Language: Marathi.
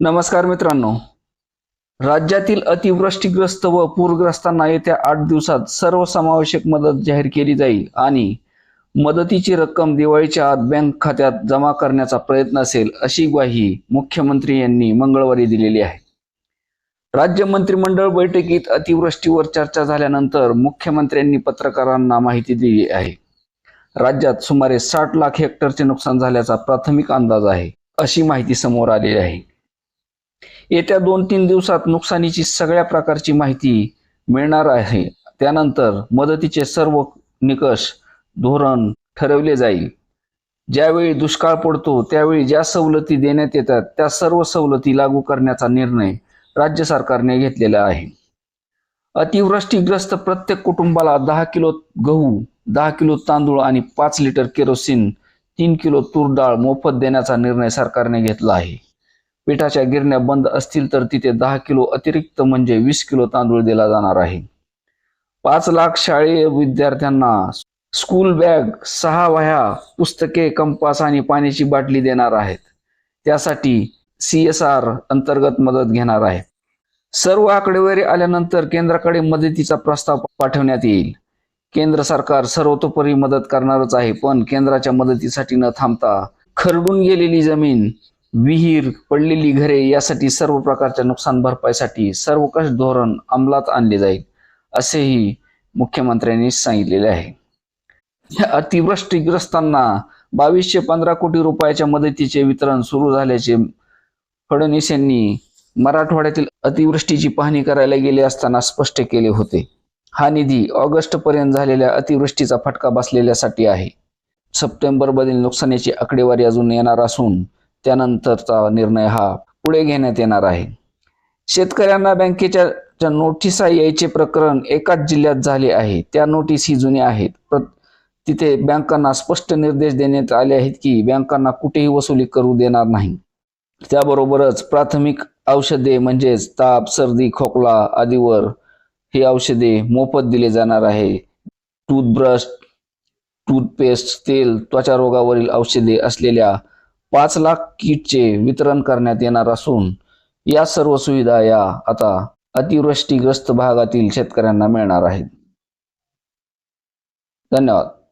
नमस्कार मित्रांनो. राज्यातील अतिवृष्टीग्रस्त व पूरग्रस्तांना येत्या आठ दिवसात सर्वसमावेशक मदत जाहीर केली जाईल आणि मदतीची रक्कम दिवाळीच्या आत बँक खात्यात जमा करण्याचा प्रयत्न असेल अशी ग्वाही मुख्यमंत्री यांनी मंगळवारी दिलेली आहे. राज्य मंत्रिमंडळ बैठकीत अतिवृष्टीवर चर्चा झाल्यानंतर मुख्यमंत्र्यांनी पत्रकारांना माहिती दिली आहे. राज्यात सुमारे साठ लाख हेक्टरचे नुकसान झाल्याचा प्राथमिक अंदाज आहे अशी माहिती समोर आलेली आहे. येत्या दोन तीन दिवसात नुकसानीची सगळ्या प्रकारची माहिती मिळणार आहे. त्यानंतर मदतीचे सर्व निकष धोरण ठरवले जाईल. ज्यावेळी दुष्काळ पडतो त्यावेळी ज्या सवलती देण्यात येतात त्या सर्व सवलती लागू करण्याचा निर्णय राज्य सरकारने घेतलेला आहे. अतिवृष्टीग्रस्त प्रत्येक कुटुंबाला दहा किलो गहू दहा किलो तांदूळ आणि पाच लिटर केरोसिन तीन किलो तूर डाळ मोफत देण्याचा निर्णय सरकारने घेतला आहे. पिठाच्या गिरण्या बंद असतील तर तिथे दहा किलो अतिरिक्त म्हणजे वीस किलो तांदूळ दिला जाणार आहे. पाच लाख शाळेय विद्यार्थ्यांना स्कूल बॅग सहा वह्या पुस्तके कंपास आणि पाण्याची बाटली देणार आहेत. त्यासाठी सी एस आर अंतर्गत मदत घेणार आहे. सर्व आकडेवारी आल्यानंतर केंद्राकडे मदतीचा प्रस्ताव पाठवण्यात येईल. केंद्र सरकार सर्वतोपरी मदत करणारच आहे पण केंद्राच्या मदतीसाठी न थांबता खरडून गेलेली जमीन विहीर पडलेली घरे यासाठी सर्व प्रकारच्या नुकसान भरपाईसाठी सर्वकष धोरण अंमलात आणले जाईल असेही मुख्यमंत्र्यांनी सांगितलेले आहे. अतिवृष्टीग्रस्तांना बावीसशे पंधरा कोटी रुपयाच्या मदतीचे वितरण सुरू झाल्याचे फडणवीस यांनी मराठवाड्यातील अतिवृष्टीची पाहणी करायला गेले असताना स्पष्ट केले होते. हा निधी ऑगस्ट पर्यंत झालेल्या अतिवृष्टीचा फटका बसलेल्यासाठी आहे. सप्टेंबर मधील नुकसानीची आकडेवारी अजून येणार असून त्यानंतरचा निर्णय हा पुढे घेण्यात येणार आहे. शेतकऱ्यांना बँकेच्या नोटिसा यायचे प्रकरण एकाच जिल्ह्यात झाले आहे. त्या नोटीस ही जुन्या आहेत. तिथे बँकांना स्पष्ट निर्देश देण्यात आले आहेत की बँकांना कुठेही वसुली करू देणार नाही. त्याबरोबरच प्राथमिक औषधे म्हणजेच ताप सर्दी खोकला आदीवर ही औषधे मोफत दिले जाणार आहे. टूथब्रश टूथपेस्ट तेल त्वचा रोगावरील औषधे असलेल्या पाच लाख किटचे वितरण करण्यात येणार असून या सर्व सुविधा या आता अतिवृष्टीग्रस्त भागातील शेतकऱ्यांना मिळणार आहेत. धन्यवाद.